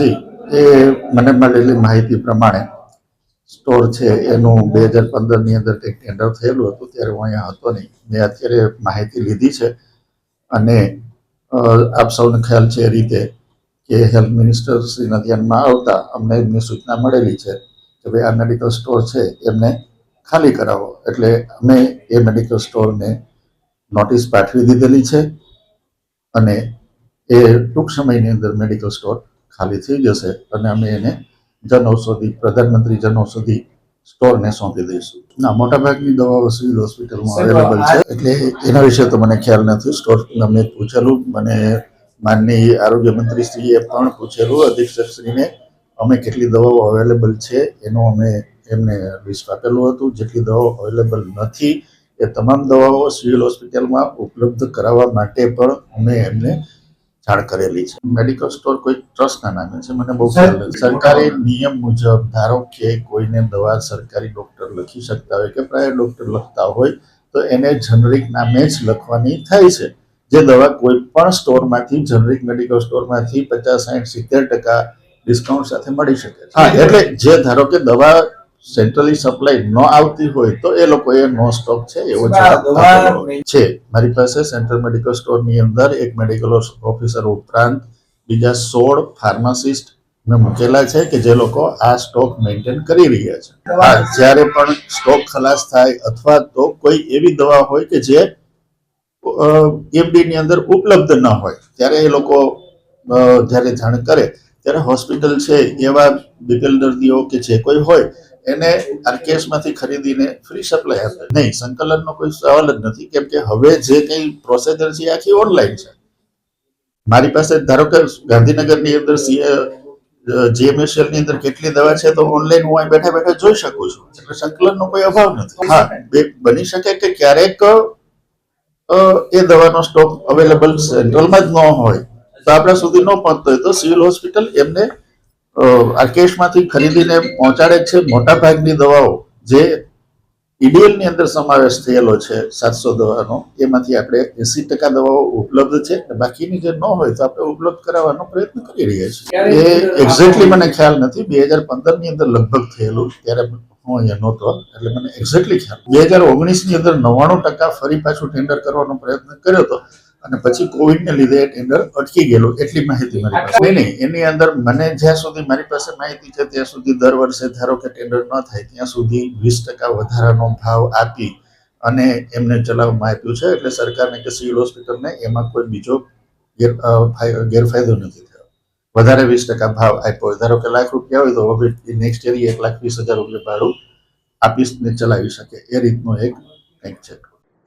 જી, એ મને મળેલી માહિતી પ્રમાણે સ્ટોર છે, એનું બે હજાર પંદરની અંદર કંઈક ટેન્ડર થયેલું હતું, ત્યારે હું અહીંયા હતો નહીં. મેં અત્યારે માહિતી લીધી છે અને આપ સૌને ખ્યાલ છે એ રીતે કે હેલ્થ મિનિસ્ટર શ્રીના ધ્યાનમાં આવતા અમને એમની સૂચના મળેલી છે કે ભાઈ આ મેડિકલ સ્ટોર છે, એમને ખાલી કરાવો. એટલે અમે એ મેડિકલ સ્ટોરને નોટિસ પાઠવી દીધેલી છે અને એ ટૂંક સમયની અંદર મેડિકલ સ્ટોર ખાલી થઈ જશે અને અમે એને જન ઔષધિ પ્રધાનમંત્રી જન ઔષધિ સ્ટોરને સોંપી દઈશું. ના મોટાભાગની દવાઓ સિવિલ હોસ્પિટલમાં અવેલેબલ છે. એટલે એના વિશે તો મને ખ્યાલ નથી. સ્ટોર અમે પૂછેલું મને માનનીય આરોગ્ય મંત્રીશ્રીએ પણ પૂછેલું અધિક્ષકશ્રીને અમે કેટલી દવાઓ અવેલેબલ છે એનું અમે એમને લિસ્ટ આપેલું હતું. જેટલી દવાઓ અવેલેબલ નથી એ તમામ દવાઓ સિવિલ હોસ્પિટલમાં ઉપલબ્ધ કરાવવા માટે પણ અમે એમને જાણ કરેલી છે. મેડિકલ સ્ટોર કોઈ ટ્રસ્ટના નામે છે. મને બહુ ખ્યાલ નથી. સરકારી નિયમ મુજબ ધારો કે કોઈને દવા સરકારી ડોક્ટર લખી શકતા હોય કે પ્રાઇવેટ ડોક્ટર લખતા હોય તો એને જનરિક નામે જ લખવાની થાય છે. જે દવા કોઈ પણ સ્ટોરમાંથી જનરિક મેડિકલ સ્ટોરમાંથી પચાસ સાઠ સિત્તેર ટકા ડિસ્કાઉન્ટ સાથે મળી શકે છે. હા એટલે જે ધારો કે દવા સેન્ટ્રલી સપ્લાય ન આવતી હોય તો એ લોકો એ નો સ્ટોક છે એવો જવાબ છે. મારી પાસે સેન્ટ્રલ મેડિકલ સ્ટોરની અંદર એક મેડિકલ ઓફિસર ઉપરાંત બીજા સોળ ફાર્માસિસ્ટ મેં મૂકેલા છે કે જે લોકો આ સ્ટોક મેન્ટેન કરી રહ્યા છે. હા જ્યારે પણ સ્ટોક ખલાસ થાય અથવા તો કોઈ એવી દવા હોય કે જે એમડી ની અંદર ઉપલબ્ધ ન હોય ત્યારે એ લોકો જ્યારે જાણ કરે ત્યારે હોસ્પિટલ છે એવા બીપીએલ દર્દીઓ કે જે કોઈ હોય એને આરકેએસમાંથી ખરીદીને ફ્રી સપ્લાય આપે. નહીં, સંકલનનો કોઈ સવાલ જ નથી, કેમ કે હવે જે કંઈ પ્રોસેજર છે આખી ઓનલાઈન છે. મારી પાસે ધારો કે ગાંધીનગરની અંદર સીએ જીએમએસએલની અંદર કેટલી દવા છે તો ઓનલાઈન હું અહીં બેઠા બેઠા જોઈ શકું છું. એટલે સંકલનનો કોઈ અભાવ નથી. હા બની શકે કે ક્યારેક એ દવાનો સ્ટોક અવેલેબલ સેન્ટ્રલમાં જ ન હોય. તો આપણા સુધી ન પહોંચતો હોય તો સિવિલ હોસ્પિટલ એમને આર્કેશમાંથી ખરીદીને પહોંચાડે છે મોટા ભાગની દવાઓ જે ઈડીએલની અંદર સમાવેશ થયેલો છે સાતસો દવાનો. એમાંથી આપણે એસી ટકા દવાઓ ઉપલબ્ધ છે બાકીની જે ન હોય તો આપણે ઉપલબ્ધ કરાવવાનો પ્રયત્ન કરી રહ્યા છીએ. એ એક્ઝેક્ટલી મને ખ્યાલ નથી. બે હજાર પંદરની અંદર લગભગ થયેલું ત્યારે હું અહીંયા નહોતો. એટલે મને એક્ઝેક્ટલી ખ્યાલ બે હજાર ઓગણીસની અંદર નવ્વાણું ટકા ફરી પાછું ટેન્ડર કરવાનો પ્રયત્ન કર્યો હતો અને પછી કોવિડને લીધે ટેન્ડર અટકી ગયેલું એટલી માહિતી મારી પાસે. નહીં નહીં એની અંદર મને જ્યાં સુધી મારી પાસે માહિતી છે ત્યાં સુધી દર વર્ષે ધારો કે ટેન્ડર ન થાય ત્યાં સુધી વીસ ટકા વધારાનો ભાવ આપી અને એમને ચલાવવામાં આપ્યું છે એટલે સરકારને કે સિવિલ હોસ્પિટલને એમાં કોઈ બીજો ગેર ગેરફાયદો નથી થયો. વધારે વીસ ટકા ભાવ આપ્યો ધારો કે લાખ રૂપિયા હોય તો હવે નેક્સ્ટ યર એક લાખ વીસ હજાર રૂપિયા ભાડું આપીને ચલાવી શકે એ રીતનો એક કંઈક છે.